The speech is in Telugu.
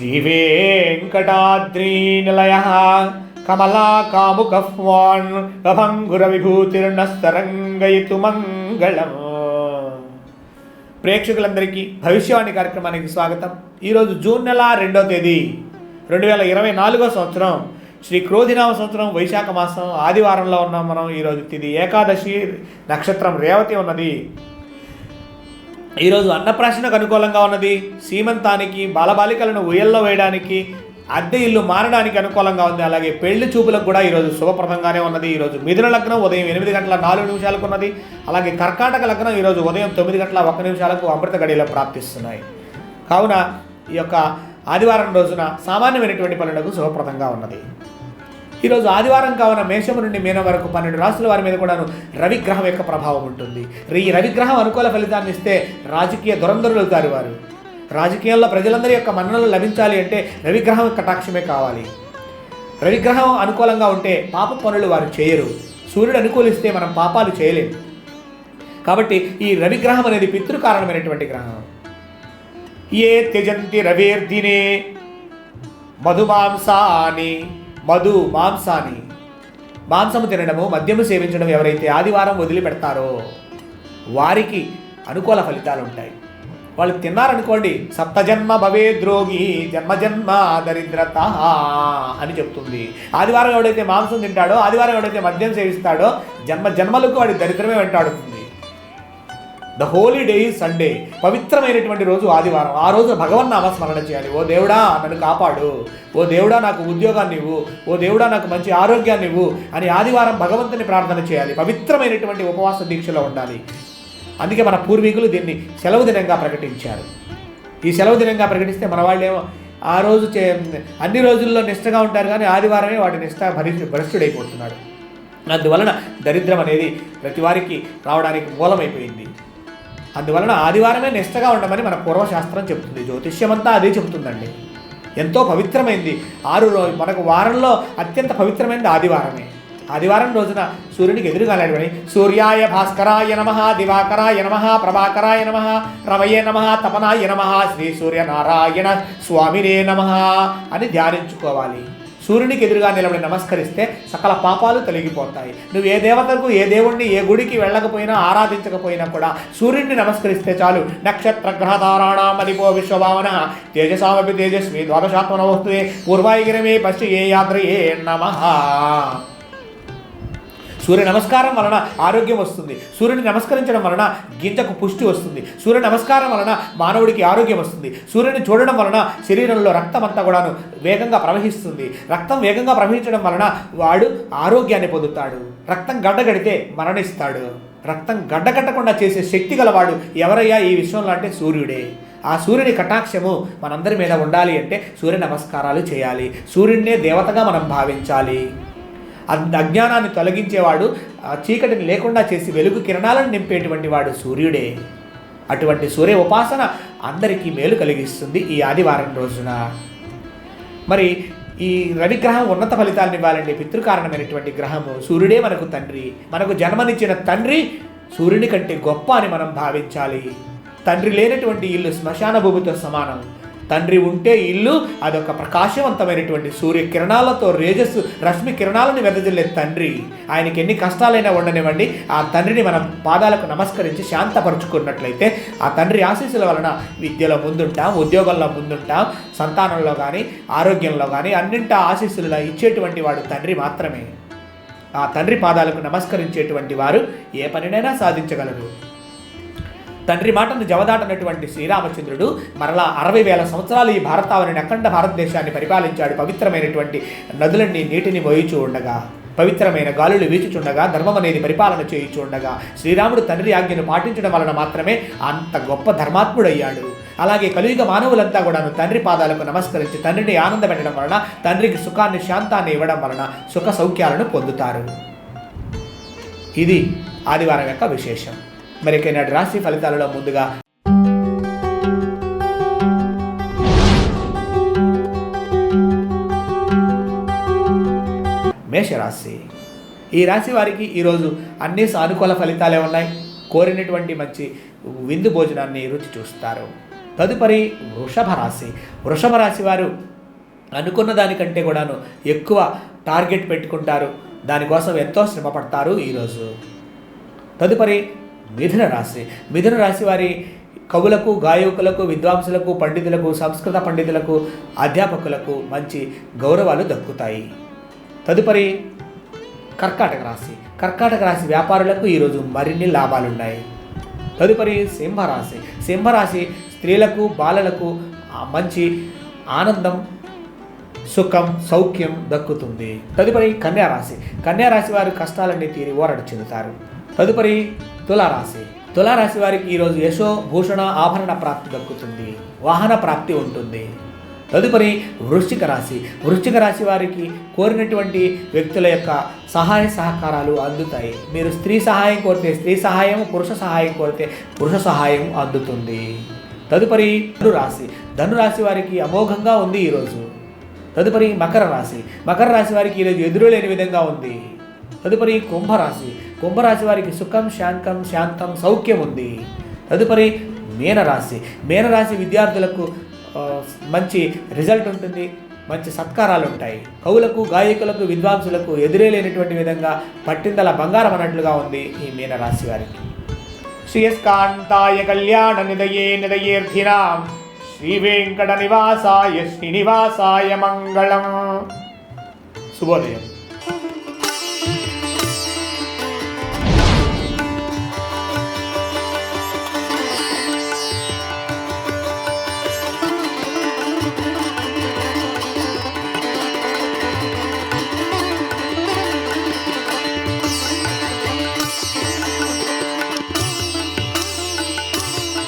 శ్రీవేంకటాద్రీనిలయ. కమలా కాముకఫ్వాన్ గభంగుర మంగళం. ప్రేక్షకులందరికీ భవిష్యవాణి కార్యక్రమానికి స్వాగతం. ఈరోజు జూన్ నెల రెండవ తేదీ రెండు వేల ఇరవై నాలుగో సంవత్సరం. శ్రీ క్రోధినామ సంవత్సరం వైశాఖ మాసం ఆదివారంలో ఉన్నాం మనం. ఈరోజు తిది ఏకాదశి నక్షత్రం రేవతి ఉన్నది. ఈరోజు అన్నప్రాశనకు అనుకూలంగా ఉన్నది. సీమంతానికి బాలబాలికలను ఉయ్యల్లో వేయడానికి అద్దె ఇల్లు మారడానికి అనుకూలంగా ఉంది. అలాగే పెళ్ళి చూపులకు కూడా ఈరోజు శుభప్రదంగానే ఉన్నది. ఈరోజు మిథున లగ్నం ఉదయం ఎనిమిది గంటల నాలుగు నిమిషాలకు ఉన్నది. అలాగే కర్కాటక లగ్నం ఈరోజు ఉదయం తొమ్మిది గంటల ఒక్క నిమిషాలకు అమృత గడియలు ప్రాప్తిస్తున్నాయి. కావున ఈ యొక్క ఆదివారం రోజున సామాన్యమైనటువంటి పనులకు శుభప్రదంగా ఉన్నది. ఈరోజు ఆదివారం కావున మేషము నుండి మీనం వరకు పన్నెండు రాసుల వారి మీద కూడాను రవిగ్రహం యొక్క ప్రభావం ఉంటుంది. ఈ రవిగ్రహం అనుకూల ఫలితాన్ని ఇస్తే రాజకీయ దురంధరులు అవుతారు వారు. రాజకీయాల్లో ప్రజలందరి యొక్క మన్ననలు లభించాలి అంటే రవిగ్రహం కటాక్షమే కావాలి. రవిగ్రహం అనుకూలంగా ఉంటే పాప పనులు వారు చేయరు. సూర్యుడు అనుకూలిస్తే మనం పాపాలు చేయలేము. కాబట్టి ఈ రవిగ్రహం అనేది పితృకారణమైనటువంటి గ్రహం. ఏ త్యజంతి రవేర్దినే మధుమాంసాని మధు మాంసాన్ని మాంసము తినడము మద్యము సేవించడం ఎవరైతే ఆదివారం వదిలిపెడతారో వారికి అనుకూల ఫలితాలు ఉంటాయి వాళ్ళు తిన్నారనుకోండి సప్తజన్మ భవే ద్రోగి జన్మ జన్మ దరిద్రత అని చెప్తుంది. ఆదివారం ఎవడైతే మాంసం తింటాడో ఆదివారం ఎవడైతే మద్యం సేవిస్తాడో జన్మ జన్మలకు వాడి దరిద్రమే వెంటాడుతుంది. The holy day is Sunday పవిత్రమైనటువంటి రోజు ఆదివారం. ఆ రోజు భగవన్ నామస్మరణ చేయాలి. ఓ దేవుడా నన్ను కాపాడు. ఓ దేవుడా నాకు ఉద్యోగాన్ని ఇవ్వు. ఓ దేవుడా నాకు మంచి ఆరోగ్యాన్ని ఇవ్వు అని ఆదివారం భగవంతుని ప్రార్థన చేయాలి. పవిత్రమైనటువంటి ఉపవాస దీక్షలో ఉండాలి. అందుకే మన పూర్వీకులు దీన్ని సెలవు దినంగా ప్రకటించారు. ఈ సెలవు దినంగా ప్రకటిస్తే మన వాళ్ళేమో ఆ రోజు చే అన్ని రోజుల్లో నిష్టగా ఉంటారు కానీ ఆదివారమే వాటి నిష్ట భరి భరిష్ఠుడైపోతున్నాడు. అందువలన దరిద్రం అనేది ప్రతి వారికి రావడానికి మూలమైపోయింది. అందువలన ఆదివారమే నిష్టగా ఉండమని మన పూర్వశాస్త్రం చెబుతుంది జ్యోతిష్యం అంతా అదే చెబుతుందండి. ఎంతో పవిత్రమైంది. ఆరు రోజు మనకు వారంలో అత్యంత పవిత్రమైనది ఆదివారమే. ఆదివారం రోజున సూర్యునికి ఎదురుగా లేడని సూర్యాయ భాస్కరాయ నమ దివాకరాయ నమ ప్రభాకరాయ నమ రమయే నమ తపనాయ నమ శ్రీ సూర్యనారాయణ స్వామినే నమ అని ధ్యానించుకోవాలి. సూర్యునికి ఎదురుగా నిలబడి నమస్కరిస్తే సకల పాపాలు తొలగిపోతాయి. నువ్వు ఏ దేవతకు ఏ దేవుణ్ణి ఏ గుడికి వెళ్ళకపోయినా ఆరాధించకపోయినా కూడా సూర్యుడిని నమస్కరిస్తే చాలు. నక్షత్ర గ్రహతారాణామదిపో విశ్వభావన. తేజసామపి తేజస్వి ద్వాదశాత్మన వస్తుంది పూర్వాయిగిరమే పశ్చి ఏ యాత్ర ఏ నమ. సూర్య నమస్కారం వలన ఆరోగ్యం వస్తుంది. సూర్యుని నమస్కరించడం వలన గింజకు పుష్టి వస్తుంది. సూర్య నమస్కారం వలన మానవుడికి ఆరోగ్యం వస్తుంది. సూర్యుని చూడడం వలన శరీరంలో రక్తం అంతా కూడాను వేగంగా ప్రవహిస్తుంది. రక్తం వేగంగా ప్రవహించడం వలన వాడు ఆరోగ్యాన్ని పొందుతాడు. రక్తం గడ్డగడితే మరణిస్తాడు. రక్తం గడ్డకట్టకుండా చేసే శక్తి గలవాడు ఎవరయ్యా ఈ విశ్వంలో అంటే సూర్యుడే. ఆ సూర్యుని కటాక్షము మనందరి మీద ఉండాలి అంటే సూర్య నమస్కారాలు చేయాలి. సూర్యుడినే దేవతగా మనం భావించాలి. అజ్ఞానాన్ని తొలగించేవాడు చీకటిని లేకుండా చేసి వెలుగు కిరణాలను నింపేటువంటి వాడు సూర్యుడే. అటువంటి సూర్య ఉపాసన అందరికీ మేలు కలిగిస్తుంది ఈ ఆదివారం రోజున. మరి ఈ రవిగ్రహం ఉన్నత ఫలితాలను ఇవ్వాలండి పితృకారణమైనటువంటి గ్రహము సూర్యుడే మనకు తండ్రి. మనకు జన్మనిచ్చిన తండ్రి సూర్యుని కంటే గొప్ప అని మనం భావించాలి. తండ్రి లేనటువంటి ఇల్లు శ్మశాన భూమితో సమానం. తండ్రి ఉంటే ఇల్లు అదొక ప్రకాశవంతమైనటువంటి సూర్య కిరణాలతో రేజస్సు రశ్మి కిరణాలను వెదజల్లే తండ్రి. ఆయనకి ఎన్ని కష్టాలైనా ఉండనివ్వండి. ఆ తండ్రిని మనం పాదాలకు నమస్కరించి శాంతపరుచుకున్నట్లయితే ఆ తండ్రి ఆశీస్సుల వలన విద్యలో ముందుంటాం ఉద్యోగంలో ముందుంటాం సంతానంలో కానీ ఆరోగ్యంలో కానీ అన్నింటా ఆశీస్సులు ఇచ్చేటువంటి వాడు తండ్రి మాత్రమే. ఆ తండ్రి పాదాలకు నమస్కరించేటువంటి వారు ఏ పనినైనా సాధించగలరు. తండ్రి మాటను జవదాటనటువంటి శ్రీరామచంద్రుడు మరలా అరవై వేల సంవత్సరాలు ఈ భారతావని అఖండ భారతదేశాన్ని పరిపాలించాడు. పవిత్రమైనటువంటి నదులన్నీ నీటిని మోయిచూ ఉండగా పవిత్రమైన గాలులు వీచుచుండగా ధర్మం అనేది పరిపాలన చేయుచుండగా శ్రీరాముడు తండ్రి ఆజ్ఞను పాటించడం వలన మాత్రమే అంత గొప్ప ధర్మాత్ముడయ్యాడు. అలాగే కలియుగ మానవులంతా కూడాను తండ్రి పాదాలకు నమస్కరించి తండ్రిని ఆనంద పెట్టడం వలన తండ్రికి సుఖాన్ని శాంతాన్ని ఇవ్వడం వలన సుఖ సౌఖ్యాలను పొందుతారు. ఇది ఆదివారం యొక్క విశేషం. మరికైనా రాశి ఫలితాలలో ముందుగా మేషరాశి. ఈ రాశి వారికి ఈరోజు అన్ని సానుకూల ఫలితాలే ఉన్నాయి. కోరినటువంటి మంచి విందు భోజనాన్ని రుచి చూస్తారు. తదుపరి వృషభ రాశి. వృషభ రాశి వారు అనుకున్న దానికంటే కూడాను ఎక్కువ టార్గెట్ పెట్టుకుంటారు. దానికోసం ఎంతో శ్రమ పడతారు ఈరోజు. తదుపరి మిథున రాశి. మిథున రాశి వారి కవులకు గాయకులకు విద్వాంసులకు పండితులకు సంస్కృత పండితులకు అధ్యాపకులకు మంచి గౌరవాలు దక్కుతాయి. తదుపరి కర్కాటక రాశి. కర్కాటక రాశి వ్యాపారులకు ఈరోజు మరిన్ని లాభాలున్నాయి. తదుపరి సింహరాశి సింహరాశి స్త్రీలకు బాలలకు మంచి ఆనందం సుఖం సౌఖ్యం దక్కుతుంది. తదుపరి కన్యారాశి కన్యారాశి వారు కష్టాలన్నీ తీరి ఓరడు చెందుతారు. తదుపరి తులారాశి. తులారాశి వారికి ఈరోజు యశో భూషణ ఆభరణ ప్రాప్తి దక్కుతుంది. వాహన ప్రాప్తి ఉంటుంది. తదుపరి వృశ్చిక రాశి. వృశ్చిక రాశి వారికి కోరినటువంటి వ్యక్తుల యొక్క సహాయ సహకారాలు అందుతాయి. మీరు స్త్రీ సహాయం కోరితే స్త్రీ సహాయం పురుష సహాయం కోరితే పురుష సహాయం అందుతుంది. తదుపరి ధనురాశి. ధనురాశి వారికి అమోఘంగా ఉంది ఈరోజు. తదుపరి మకర రాశి. మకర రాశి వారికి ఈరోజు ఎదురు లేని విధంగా ఉంది. తదుపరి కుంభరాశి. కుంభరాశి వారికి సుఖం శాంతం శాంతం సౌఖ్యం ఉంది. తదుపరి మీనరాశి. మీనరాశి విద్యార్థులకు మంచి రిజల్ట్ ఉంటుంది మంచి సత్కారాలు ఉంటాయి. కవులకు గాయకులకు విద్వాంసులకు ఎదురే లేనటువంటి విధంగా పట్టిందల బంగారం అన్నట్లుగా ఉంది ఈ మీనరాశి వారికి. శ్రీయస్కాంతాయ కళ్యాణ నిదయే నిదయేర్థినాం శ్రీ వెంకట నివాసాయ శ్రీనివాసాయ మంగళం. శుభోదయం.